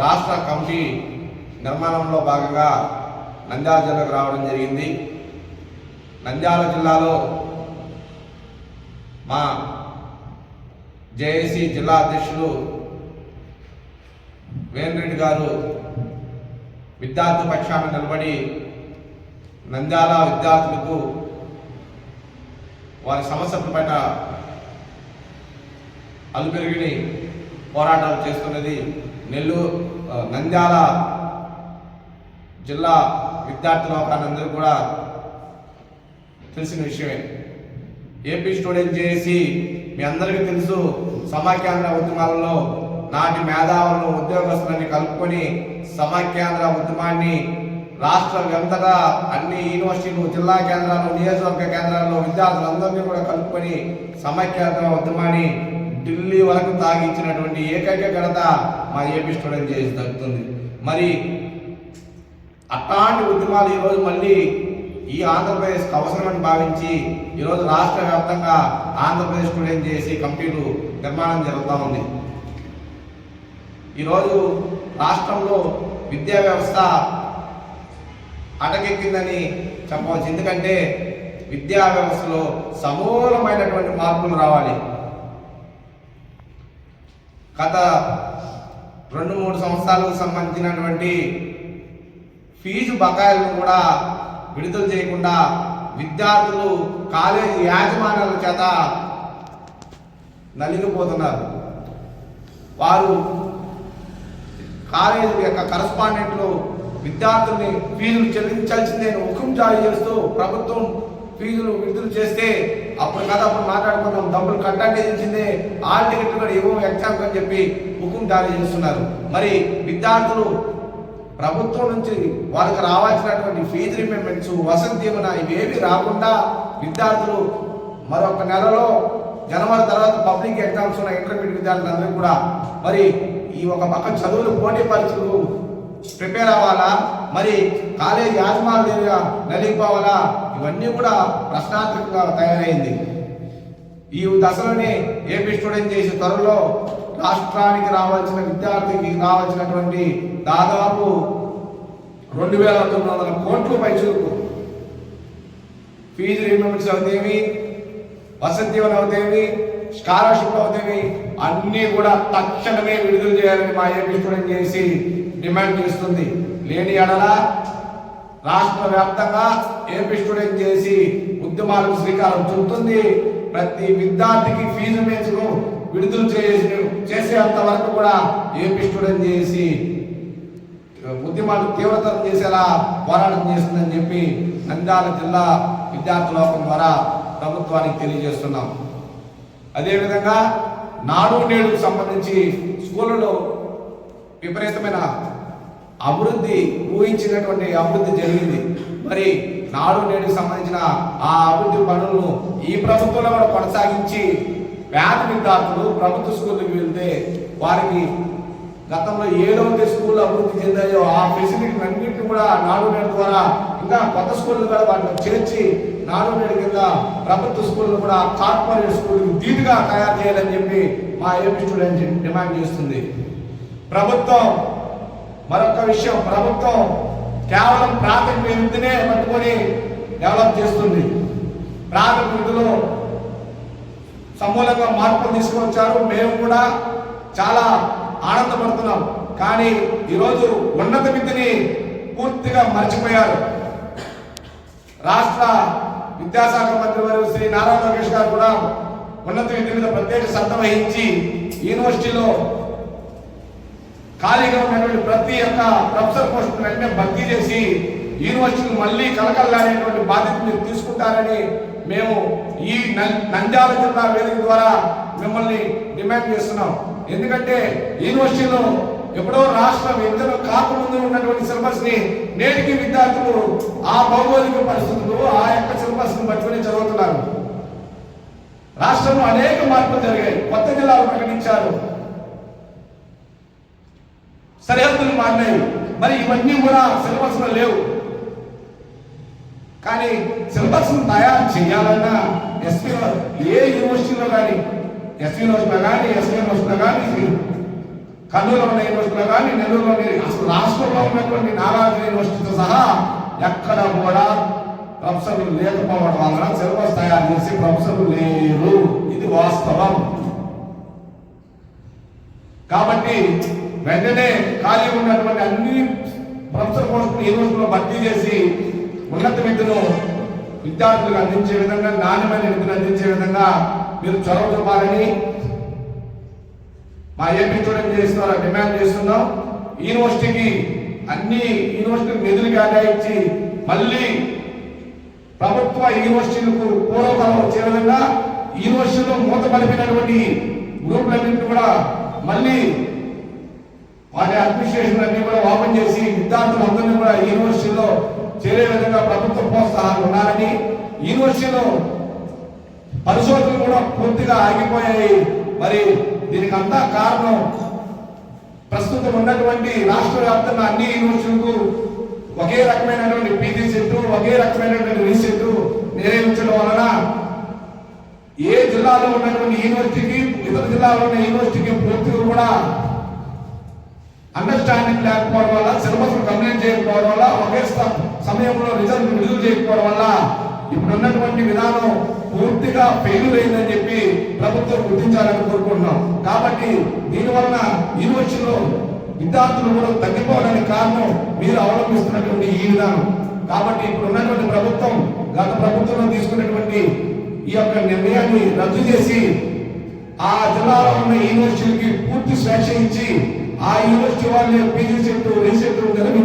రాష్ట్ర కమిటీ నిర్మాణంలో భాగంగా నంద్యాల జిల్లాకు రావడం జరిగింది. నంద్యాల జిల్లాలో మా జేఏసీ జిల్లా అధ్యక్షులు వేణరెడ్డి గారు విద్యార్థి పక్షాన నిలబడి నంద్యాల విద్యార్థులకు వారి సమస్యల పైన అలుపెరిగిని పోరాటాలు చేస్తున్నది నెల్లూరు నంద్యాల జిల్లా విద్యార్థి కూడా తెలిసిన విషయమే. ఏపీ స్టూడెంట్ చేసి మీ అందరికీ తెలుసు సమాఖ్యాంధ్ర ఉద్యమాలలో నాటి మేధావులను ఉద్యోగస్తులని కలుపుకొని సమాఖ్యాంధ్ర ఉద్యమాన్ని రాష్ట్ర వెంతటా అన్ని యూనివర్సిటీలు జిల్లా కేంద్రాలు నియోజకవర్గ కేంద్రాల్లో విద్యార్థులందరినీ కూడా కలుపుకొని సమాఖ్యాంధ్ర ఉద్యమాన్ని ఢిల్లీ వరకు తాగించినటువంటి ఏకైక ఘనత మా ఏపీ స్టూడెంట్ చేసి దక్కుతుంది మరి అట్లాంటి ఉద్యమాలు ఈరోజు మళ్ళీ ఈ ఆంధ్రప్రదేశ్కి అవసరమని భావించి ఈరోజు రాష్ట్ర వ్యాప్తంగా ఆంధ్రప్రదేశ్ స్టూడెంట్ చేసి కంపెనీలు నిర్మాణం జరుగుతూ ఉంది. ఈరోజు రాష్ట్రంలో విద్యా వ్యవస్థ అటకెక్కిందని చెప్పవచ్చు. ఎందుకంటే విద్యా వ్యవస్థలో సమూలమైనటువంటి మార్పులు రావాలి. గత రెండు మూడు సంవత్సరాలకు సంబంధించినటువంటి ఫీజు బకాయిలను కూడా విడుదల చేయకుండా విద్యార్థులు కాలేజీ యాజమాన్యాల చేత నలిగిపోతున్నారు. వారు కాలేజీ యొక్క కరస్పాండెంట్లు విద్యార్థుల్ని ఫీజులు చెల్లించాల్సిందే హుకుం జారీ చేస్తూ ప్రభుత్వం ఫీజులు విడుదల చేస్తే అప్పుడు కదా అప్పుడు మాట్లాడుకున్నాం. డబ్బులు కట్టండి తెలిసిందే ఆల్ టికెట్లు కూడా ఇవ్వం ఎగ్జామ్ అని చెప్పి హుకుం జారీ చేస్తున్నారు. మరి విద్యార్థులు ప్రభుత్వం నుంచి వాళ్ళకి రావాల్సినటువంటి ఫీజు రిపేమెంట్స్ వసతి దీవెన ఇవేవి రాకుండా విద్యార్థులు మరొక నెలలో జనవరి తర్వాత పబ్లిక్ ఎగ్జామ్స్ ఉన్న ఇంటర్మీడియట్ విద్యార్థులందరూ కూడా మరి ఈ ఒక పక్క చదువులు పోటీ పరీక్షలు ప్రిపేర్ అవ్వాలా? మరి కాలేజ్ యాజమాన్యంగా నలిగిపోవాలా ఇవన్నీ కూడా ప్రశ్నార్థకంగా తయారైంది. ఈ దశలోనే ఏపీ స్టూడెంట్ చేసే త్వరలో రాష్ట్రానికి రావాల్సిన విద్యార్థికి రావాల్సినటువంటి దాదాపు రెండు వేల తొమ్మిది వందల కోట్లు పైసలకు ఫీజు రీమెంబర్స్ అవుతాయి వసతి అవుతాయి స్కాలర్షిప్ అవుతాయి అన్నీ కూడా తక్షణమే విడుదల చేయాలని మా ఏపీ స్టూడెంట్ చేసి డిమాండ్ చేస్తుంది లేని ఎడల రాష్ట్ర వ్యాప్తంగా ఏపీ స్టూడెంట్ చేసి ఉద్యమాలకు శ్రీకారం చుడుతుంది. ప్రతి విద్యార్థికి ఫీజు మేజ్ను విడుదల చేసి చేసేంత వరకు కూడా ఏపీ స్టూడెంట్ చేసి ఉద్యమాలు తీవ్రతరం చేసేలా పోరాటం చేస్తుందని చెప్పి నంద్యాల జిల్లా విద్యార్థి లోకం ద్వారా ప్రభుత్వానికి తెలియజేస్తున్నాం. అదేవిధంగా నాడు నేడుకు సంబంధించి స్కూళ్ళలో విపరీతమైన అభివృద్ధి ఊహించినటువంటి అభివృద్ధి జరిగింది. మరి నాడు నేడు సంబంధించిన ఆ అభివృద్ధి పనులను ఈ ప్రభుత్వంలో కూడా కొనసాగించి పేద విద్యార్థులు ప్రభుత్వ స్కూళ్ళకి వెళ్తే వారికి గతంలో ఏదైతే స్కూల్ అభివృద్ధి చెందాయో ఆ ఫెసిలిటీ అన్నింటినీ కూడా నాడు నేడు ద్వారా ఇంకా కొత్త స్కూళ్ళు కూడా వాటిని చేర్చి నాడు నేడు కింద ప్రభుత్వ స్కూళ్ళు కూడా కార్పొరేట్ స్కూల్ ధీటుగా తయారు చేయాలని చెప్పి మా ఏపీ స్టూడెంట్ డిమాండ్ చేస్తుంది. ప్రభుత్వం మరొక విషయం ప్రభుత్వం కేవలం ప్రాథమిక విద్యనే పట్టుకొని డెవలప్ చేస్తుంది. ప్రాథమిక విద్యలో సమూలంగా మార్పులు తీసుకొచ్చారు మేము కూడా చాలా ఆనందపడుతున్నాం. కానీ ఈరోజు ఉన్నత విద్యని పూర్తిగా మర్చిపోయారు. రాష్ట్ర విద్యాశాఖ మంత్రి వారు శ్రీ నారా లోకేష్ గారు కూడా ఉన్నత విద్య మీద ప్రత్యేక శ్రద్ధ వహించి యూనివర్సిటీలో ఖాళీగా ఉన్నటువంటి ప్రతి ఒక్క ప్రొఫెసర్ పోస్ట్ వెంటనే భర్తీ చేసి యూనివర్సిటీని మళ్ళీ కలకల్లాడేటువంటి బాధ్యత మీరు తీసుకుంటారని మేము ఈ నం- నంద్యాల జిల్లా వేదిక ద్వారా మిమ్మల్ని డిమాండ్ చేస్తున్నాం. ఎందుకంటే యూనివర్సిటీలో ఎప్పుడో రాష్ట్ర విద్యను కాకముందు ఉన్నటువంటి సిలబస్ని నేటికి విద్యార్థులు ఆ భౌగోళిక పరిస్థితులు ఆ యొక్క సిలబస్ని పట్టుకుని చదువుతున్నారు. రాష్ట్రంలో అనేక మార్పులు జరిగాయి. కొత్త జిల్లాలు ప్రకటించారు. సరిహద్దులు మారినాయి. మరి ఇవన్నీ కూడా సిలబస్లో లేవు. కానీ సిలబస్ను తయారు చేయాలన్నా ఎస్పీ ఏ యూనివర్సిటీలో కానీ ఎస్పీ యూనివర్సిటీలో కానీ ఎస్పీ యూనివర్సిటీలో కానీ కర్నూలులో ఉన్న యూనివర్సిటీలో కానీ నెల్లూరులో ఉన్న- అసలు రాష్ట్రంలో ఉన్నటువంటి నాగార్జున యూనివర్సిటీతో సహా ఎక్కడ కూడా ప్రొఫెసర్లు లేకపోవడం వలన సిలబస్ తయారు చేసి ప్రొఫెసర్లు లేరు. ఇది వాస్తవం. కాబట్టి వెంటనే ఖాళీ ఉన్నటువంటి అన్ని ప్రొఫెసర్ పోస్టులు యూనివర్సిటీలో భర్తీ చేసి ఉన్నత విద్యను విద్యార్థులకు అందించే విధంగా నాణ్యమైన విద్యను అందించే విధంగా మీరు చొరవ చూపాలని మా ఏపీ చూడండి చేస్తున్నారు డిమాండ్ చేస్తున్నాం. యూనివర్సిటీకి అన్ని యూనివర్సిటీకి నిధులు కేటాయించి మళ్ళీ ప్రభుత్వ యూనివర్సిటీలకు పూర్వకాలం వచ్చే విధంగా యూనివర్సిటీలో మూత పడిపోయినటువంటి గ్రూపులన్నింటినీ కూడా మళ్ళీ అడ్మినిస్ట్రేషన్ అన్ని కూడా ఓపెన్ చేసి విద్యార్థులందరినీ కూడా యూనివర్సిటీలో చేరే విధంగా ప్రభుత్వ ప్రోత్సాహాలు ఉన్నారని యూనివర్సిటీలో పరిశోధనలు కూడా పూర్తిగా ఆగిపోయాయి. మరి దీనికి అంతా కారణం ప్రస్తుతం ఉన్నటువంటి రాష్ట్ర వ్యాప్తంగా అన్ని యూనివర్సిటీలకు ఒకే రకమైనటువంటి పీజీ సెట్ ఒకే రకమైనటువంటి రీసెట్ నిర్వహించడం వలన ఏ జిల్లాలో ఉన్నటువంటి యూనివర్సిటీకి ఇతర జిల్లాలో ఉన్న యూనివర్సిటీకి పూర్తిగా కూడా అండర్స్టాండింగ్ లేకపోవడం వల్ల సిలబస్ కంప్లీట్ చేయకపోవడం వల్ల ఒకే సమయంలో రిజల్ట్ విడుదల చేయకపోవడం వల్ల ఇప్పుడున్నటువంటి విధానం పూర్తిగా ఫెయిల్ అయిందని చెప్పి ప్రభుత్వం గుర్తించాలని కోరుకుంటున్నాం. కాబట్టి దీనివలన యూనివర్సిటీలో విద్యార్థులు కూడా తగ్గిపోవడానికి కారణం మీరు అవలంబిస్తున్నటువంటి ఈ విధానం. కాబట్టి ఇప్పుడు ఉన్నటువంటి ప్రభుత్వం గత ప్రభుత్వంలో తీసుకున్నటువంటి ఈ యొక్క నిర్ణయాన్ని రద్దు చేసి ఆ జిల్లాలో ఉన్న యూనివర్సిటీలకి పూర్తి స్వేచ్ఛ ఇచ్చి ఆ యూనివర్సిటీ వాళ్ళే పీజీ సెట్ రీసెట్ నిర్మించు